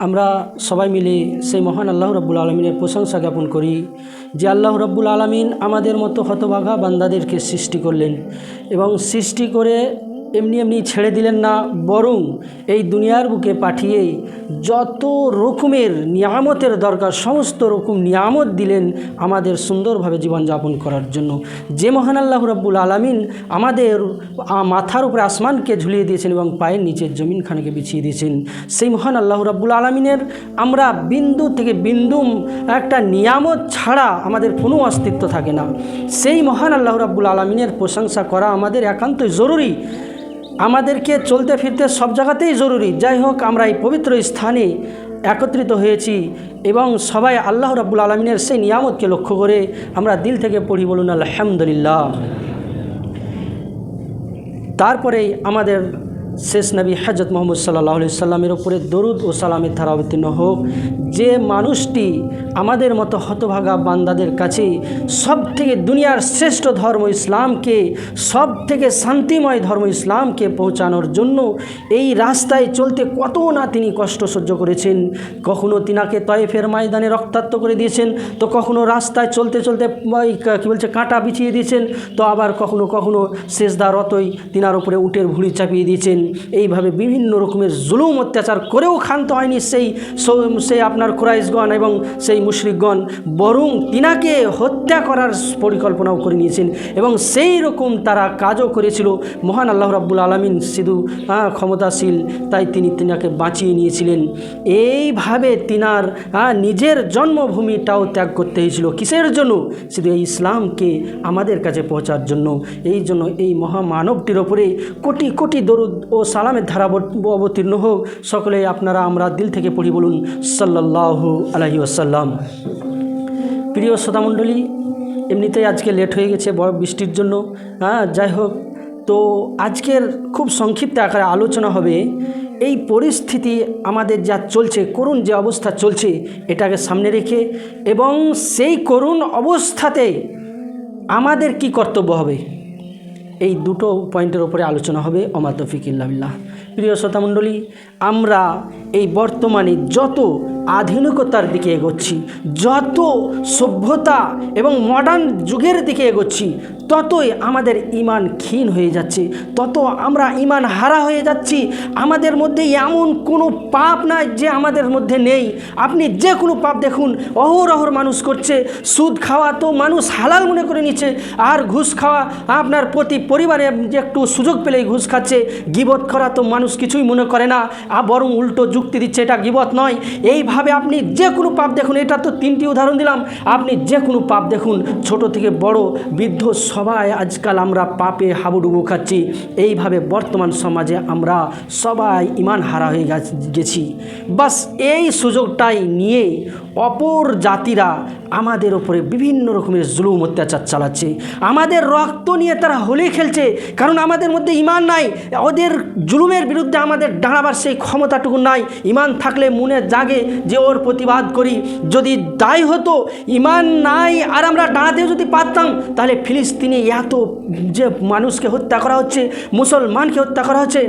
আমরা সবাই মিলে সেই মহান আল্লাহ রব্বুল আলমিনের প্রশংসা জ্ঞাপন করি যে আল্লাহ রব্বুল আলমিন আমাদের মতো হতভাগা বান্দাদেরকে সৃষ্টি করলেন এবং সৃষ্টি করে এমনি এমনি ছেড়ে দিলেন না, বরং এই দুনিয়ার বুকে পাঠিয়ে যত রকমের নিয়ামতের দরকার, সমস্ত রকম নিয়ামত দিলেন আমাদের সুন্দরভাবে জীবনযাপন করার জন্য। যে মহান আল্লাহ রব্বুল আলমিন আমাদের মাথার উপরে আসমানকে ঝুলিয়ে দিয়েছেন এবং পায়ের নিচে জমিনখানাকে বিছিয়ে দিয়েছেন। সেই মহান আল্লাহ রব্বুল আলমিনের আমরা বিন্দু থেকে বিন্দু একটা নিয়ামত ছাড়া আমাদের কোনো অস্তিত্ব থাকে না। সেই মহান আল্লাহ রাব্বুল আলমিনের প্রশংসা করা আমাদের একান্তই জরুরি। আমাদেরকে চলতে ফিরতে সব জায়গাতেই জরুরি। যাই হোক, আমরা এই পবিত্র স্থানে একত্রিত হয়েছি এবং সবাই আল্লাহ রাবুল আলমিনের সেই নিয়ামতকে লক্ষ্য করে আমরা দিল থেকে পড়ি বলুন আলহামদুলিল্লাহ। তারপরেই আমাদের শেষ নবী হজরত মোহাম্মদ সাল্লাহ সাল্লামের ওপরে দরুদ ও সালামের ধারা অবতীর্ণ হোক। যে মানুষটি আমাদের মতো হতভাগা বান্দাদের কাছে সব থেকে দুনিয়ার শ্রেষ্ঠ ধর্ম ইসলামকে সব থেকে শান্তিময় ধর্ম ইসলামকে পৌঁছানোর জন্য এই রাস্তায় চলতে কত না তিনি কষ্ট সহ্য করেছেন। কখনো তিনাকে তয়েফের ময়দানে রক্তাক্ত করে দিয়েছেন, তো কখনো রাস্তায় চলতে চলতে কী বলছে, কাঁটা বিছিয়ে দিয়েছেন, তো আবার কখনো কখনো শেষদারতই তিনার উপরে উটের ভুঁড়ি চাপিয়ে দিয়েছেন। এইভাবে বিভিন্ন রকমের জুলুম অত্যাচার করেও ক্ষান্ত হয়নি সেই সেই আপনার কুরাইশগণ এবং সেই মুশরিকগণ বরং তিনাকে হত্যা করার পরিকল্পনাও করে নিয়েছেন এবং সেই রকম তারা কাজও করেছিল। মহান আল্লাহ রাব্বুল আলমিন শুধু আহ, ক্ষমতাশীল তাই তিনি তিনাকে বাঁচিয়ে নিয়েছিলেন। এইভাবে তিনার নিজের জন্মভূমিটাও ত্যাগ করতে হয়েছিল। কিসের জন্য? শুধু এই ইসলামকে আমাদের কাছে পৌঁছার জন্য। এই জন্য এই মহামানবটির ওপরে কোটি কোটি দরুদ ও সালামের ধারা অবতীর্ণ হোক। সকলে আপনারা আমরা দিল থেকে পড়ি বলুন, সাল্লাল্লাহু আলাইহি ওয়াসাল্লাম। প্রিয় শ্রোতামণ্ডলী, এমনিতেই আজকে লেট হয়ে গেছে, বড় বৃষ্টির জন্য। হ্যাঁ যাই হোক, তো আজকের খুব সংক্ষিপ্ত আকারে আলোচনা হবে, এই পরিস্থিতি আমাদের যা চলছে, করুণ যে অবস্থা চলছে, এটাকে সামনে রেখে এবং সেই করুণ অবস্থাতে আমাদের কি কর্তব্য হবে? এই দুটো পয়েন্টের ওপরে আলোচনা হবে অমাতফিক ইল্লাবিল্লাহ প্রিয় শ্রোতামণ্ডলী, আমরা এই বর্তমানে যত আধুনিকতার দিকে এগোচ্ছি, যত সভ্যতা এবং মডার্ন যুগের দিকে এগোচ্ছি, ততই আমাদের ইমান ক্ষীণ হয়ে যাচ্ছে, তত আমরা ইমান হারা হয়ে যাচ্ছি। আমাদের মধ্যে এমন কোনো পাপ নাই যে আমাদের মধ্যে নেই। আপনি যে কোনো পাপ দেখুন অহরহর মানুষ করছে, সুদ খাওয়া তো মানুষ হালাল মনে করে নিচ্ছে, আর ঘুষ খাওয়া আপনার প্রতি পরিবারে যে একটু সুযোগ পেলেই ঘুষ খাচ্ছে, গিবত করা তো মানুষ কিছুই মনে করে না আর বরং উল্টো যুক্তি দিচ্ছে, এটা গিবত নয়। এইভাবে আপনি যে কোনো পাপ দেখুন, এটা তো তিনটি উদাহরণ দিলাম। আপনি যে কোনো পাপ দেখুন, ছোট থেকে বড়, বৃদ্ধ সবাই আজকাল আমরা পাপে হাবুডুবু খাচ্ছি। এইভাবে বর্তমান সমাজে আমরা সবাই ইমান হারা হয়ে গেছি বাস এই সুযোগটাই নিয়ে অপর জাতিরা আমাদের ওপরে বিভিন্ন রকমের জুলুম অত্যাচার চালাচ্ছে। আমাদের রক্ত নিয়ে তারা হোলি খেলছে, কারণ আমাদের মধ্যে ইমান নাই। ওদের জুলুমের বিরুদ্ধে আমাদের দাঁড়াবার সেই ক্ষমতাটুকু নাই। ইমান থাকলে মনে জাগে যে ওর প্রতিবাদ করি। যদি দায় হতো ইমান নাই আর আমরা দাঁড়াতেও যদি পারতাম, তাহলে ফিলিস্তিনি এত যে মানুষকে হত্যা করা হচ্ছে, মুসলমানকে হত্যা করা হচ্ছে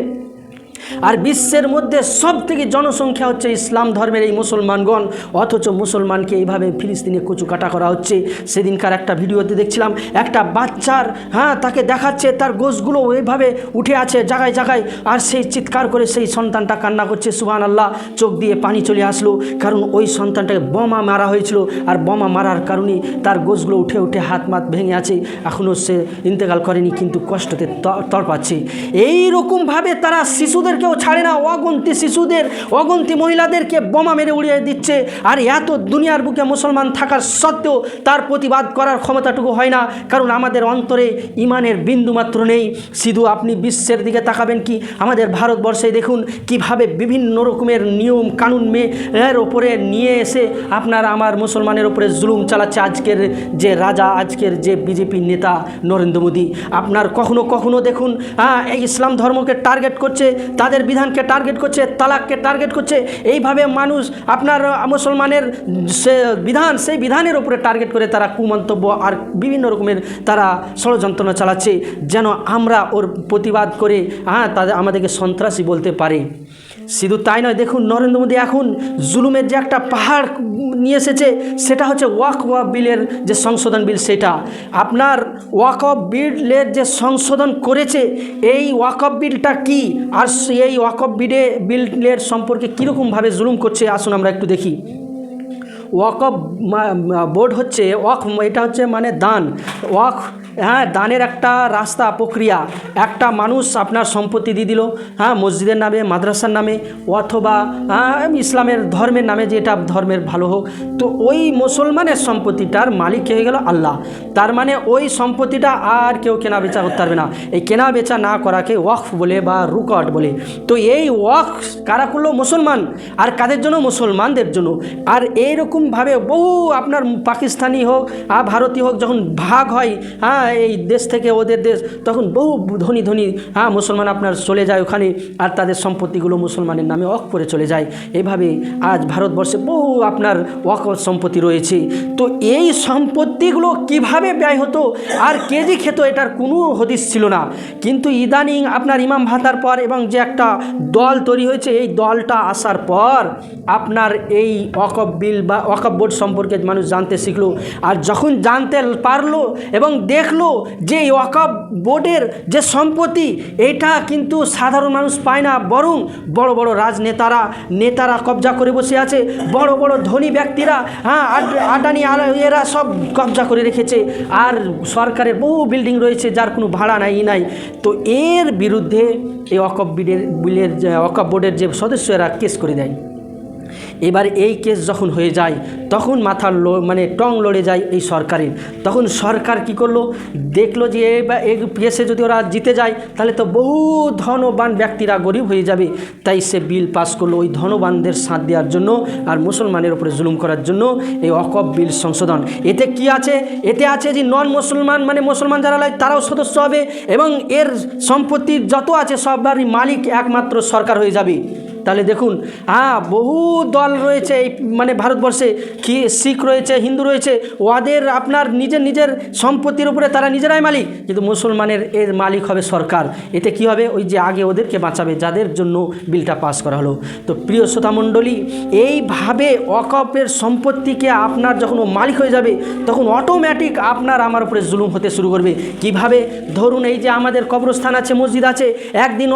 আর বিশ্বের মধ্যে সব থেকে জনসংখ্যা হচ্ছে ইসলাম ধর্মের এই মুসলমানগণ। অথচ মুসলমানকে এইভাবে ফিলিস্তিনে কচু কাটা করা হচ্ছে। সেদিনকার একটা ভিডিওতে দেখছিলাম, একটা বাচ্চার হ্যাঁ তাকে দেখাচ্ছে, তার গোশগুলো এইভাবে উঠে আছে জায়গায় জায়গায় আর সেই চিৎকার করে সেই সন্তানটা কান্না করছে সুহান আল্লাহ চোখ দিয়ে পানি চলে আসলো। কারণ ওই সন্তানটাকে বোমা মারা হয়েছিল। আর বোমা মারার কারণে তার গোশগুলো উঠে উঠে হাত মাত ভেঙে আছে। এখনও সে ইন্তেকাল করেনি, কিন্তু কষ্টতে ত- তড়পাচ্ছে এই রকমভাবে তারা শিশুদেরকেও ছাড়ে না। অগন্তি শিশুদের, অগন্তি মহিলাদেরকে বোমা মেরে উড়িয়ে দিচ্ছে। আর এত দুনিয়ার বুকে মুসলমান থাকার সত্ত্বেও তার প্রতিবাদ করার ক্ষমতাটুকু হয় না। কারণ আমাদের অন্তরে ইমানের বিন্দু মাত্র নেই। শুধু আপনি বিশ্বের দিকে তাকাবেন কি? আমাদের ভারতবর্ষে দেখুন কীভাবে বিভিন্ন রকমের নিয়ম কানুন মে এর ওপরে নিয়ে এসে আপনার আমার মুসলমানের ওপরে জুলুম চালাচ্ছে আজকের যে রাজা, আজকের যে বিজেপির নেতা নরেন্দ্র মোদী। আপনার কখনো কখনো দেখুন হ্যাঁ এই ইসলাম ধর্মকে টার্গেট করছে তাদের বিধানকে টার্গেট করছে, তালাককে টার্গেট করছে, এইভাবে মানুষ আপনার মুসলমানের সে বিধান, সেই বিধানের উপরে টার্গেট করে তারা কুমন্তব্য আর বিভিন্ন রকমের তারা ষড়যন্ত্র চালাচ্ছে, যেন আমরা ওর প্রতিবাদ করে হ্যাঁ তাদের, আমাদেরকে সন্ত্রাসী বলতে পারে। শুধু তাই নয়, দেখুন নরেন্দ্র মোদী এখন জুলুমের যে একটা পাহাড় নিয়ে এসেছে, সেটা হচ্ছে ওয়াক ওয়াক বিলের যে সংশোধন বিল, সেটা। আপনার ওয়াক অফ বিলের যে সংশোধন করেছে, এই ওয়াক অফ বিলটা কি? আর এই ওয়াক অফ বিলে, বিলের সম্পর্কে কীরকমভাবে জুলুম করছে, আসুন আমরা একটু দেখি। ওয়াকফ বোর্ড হচ্ছে, ওয়াক, এটা হচ্ছে মানে দান। ওয়াক হ্যাঁ দানের একটা রাস্তা, প্রক্রিয়া। একটা মানুষ আপনার সম্পত্তি দিয়ে দিল হ্যাঁ মসজিদের নামে, মাদ্রাসার নামে, অথবা হ্যাঁ ইসলামের ধর্মের নামে যেটা ধর্মের ভালো হোক, তো ওই মুসলমানের সম্পত্তিটার মালিক হয়ে গেল? আল্লাহ। তার মানে ওই সম্পত্তিটা আর কেউ কেনা বেচা করতে পারবে না। এই কেনা বেচা না করাকে ওয়াকফ বলে বা রুকট বলে। তো এই ওয়াকফ কারা করল? মুসলমান। আর কাদের জন্য? মুসলমানদের জন্য। আর এইরকমভাবে বহু আপনার পাকিস্তানি হোক আর ভারতীয় হোক, যখন ভাগ হয় হ্যাঁ এই দেশ থেকে ওদের দেশ, তখন বহু ধনী ধনী হ্যাঁ মুসলমান আপনার চলে যায় ওখানে, আর তাদের সম্পত্তিগুলো মুসলমানের নামে অক করে চলে যায়। এভাবে আজ ভারতবর্ষে বহু আপনার ওয়াক সম্পত্তি রয়েছে। তো এই সম্পত্তিগুলো কীভাবে ব্যয় হতো, আর কেজি খেত, এটার কোনো হদিস ছিল না। কিন্তু ইদানিং আপনার ইমাম ভাতার পর এবং যে একটা দল তৈরি হয়েছে, এই দলটা আসার পর আপনার এই ওয়াকফ বিল বা ওয়াকফ বোর্ড সম্পর্কে মানুষ জানতে শিখলো। আর যখন জানতে পারল এবং দেখল যে ওয়াকফ বোর্ডের যে সম্পত্তি এটা কিন্তু সাধারণ মানুষ পায় না। বরং বড় বড় রাজনেতারা, নেতারা কবজা করে বসে আছে। বড় বড় ধনী ব্যক্তিরা হ্যাঁ আল- এরা সব কবজা করে রেখেছে। আর সরকারের বহু বিল্ডিং রয়েছে, যার কোনো ভাড়া নাই, ই নাই। তো এর বিরুদ্ধে এই ওয়াকফ বিলের বিলের ওয়াকফ বোর্ডের যে সদস্যরা কেস করে দেয়। এবার এই কেস যখন হয়ে যায়, তখন মাথার লো মানে টং লড়ে যায় এই সরকারের। তখন সরকার কি করল? দেখল যে এই কেসে যদি ওরা জিতে যায়, তাহলে তো বহু ধনবান ব্যক্তিরা গরিব হয়ে যাবে। তাই সে বিল পাস করল ওই ধনবানদের সাথ দেওয়ার জন্য আর মুসলমানের উপরে জুলুম করার জন্য এই অকপ বিল সংশোধন। এতে কি আছে? এতে আছে যে নন মুসলমান মানে মুসলমান যারা লাগে তারাও সদস্য হবে এবং এর সম্পত্তি যত আছে সবারই মালিক একমাত্র সরকার হয়ে যাবে। তাহলে দেখুন হ্যাঁ বহু দল রয়েছে এই মানে ভারতবর্ষে, কি শিখ রয়েছে, হিন্দু রয়েছে, ওদের আপনার নিজের নিজের সম্পত্তির উপরে তারা নিজেরাই মালিক, কিন্তু মুসলমানের এর মালিক হবে সরকার। এতে কি হবে? ওই যে আগে ওদেরকে বাঁচাবে, যাদের জন্য বিলটা পাস করা হলো। তো প্রিয় শ্রোতামণ্ডলী এইভাবে অকপের সম্পত্তিকে আপনার যখন ও মালিক হয়ে যাবে, তখন অটোমেটিক আপনার আমার উপরে জুলুম হতে শুরু করবে। কীভাবে? ধরুন এই যে আমাদের কবরস্থান আছে, মসজিদ আছে, একদিন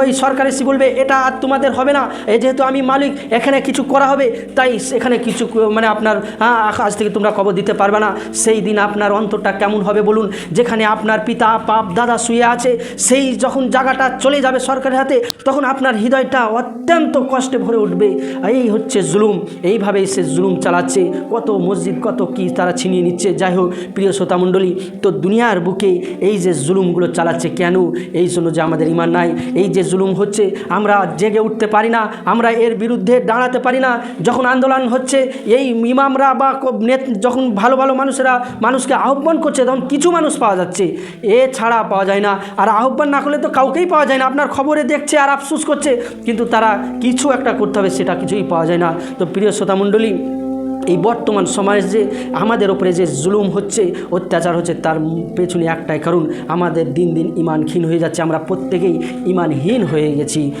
ওই সরকার এসে বলবে, এটা আর তোমাদের হবে না। এই যেহেতু আমি মালিক এখানে কিছু করা হবে তাই এখানে কিছু মানে আপনার হ্যাঁ, আজ থেকে তোমরা কবর দিতে পারবে না। সেই দিন আপনার অন্তরটা কেমন হবে বলুন। যেখানে আপনার পিতা বাপ দাদা শুয়ে আছে সেই যখন জায়গাটা চলে যাবে সরকারের হাতে তখন আপনার হৃদয়টা অত্যন্ত কষ্টে ভরে উঠবে। এই হচ্ছে জুলুম। এইভাবেই সে জুলুম চালাচ্ছে। কত মসজিদ কত কি তারা ছিনিয়ে নিচ্ছে। যাই হোক প্রিয় শ্রোতামণ্ডলী তো দুনিয়ার বুকে এই যে জুলুমগুলো চালাচ্ছে কেন? এই জন্য যে আমাদের ইমান নাই। এই যে জুলুম হচ্ছে আমরা জেগে উঠতে পারি না, আমরা এর বিরুদ্ধে দাঁড়াতে পারি না। যখন আন্দোলন হচ্ছে, এই ইমামরা বা যখন ভালো ভালো মানুষেরা মানুষকে আহ্বান করছে, তখন কিছু মানুষ পাওয়া যাচ্ছে। এ ছাড়া পাওয়া যায় না। আর আহ্বান না করলে তো কাউকেই পাওয়া যায় না। আপনার খবরে দেখছে আর আফসোস করছে। কিন্তু তারা কিছু একটা করতে হবে, সেটা কিছুই পাওয়া যায় না। তো প্রিয় শ্রোতামণ্ডলী এই বর্তমান সমাজ যে, আমাদের ওপরে যে জুলুম হচ্ছে, অত্যাচার হচ্ছে, তার পেছনে একটাই কারণ, আমাদের দিন দিন ইমান ক্ষীণ হয়ে যাচ্ছে। আমরা প্রত্যেকেই ইমানহীন হয়ে গেছি।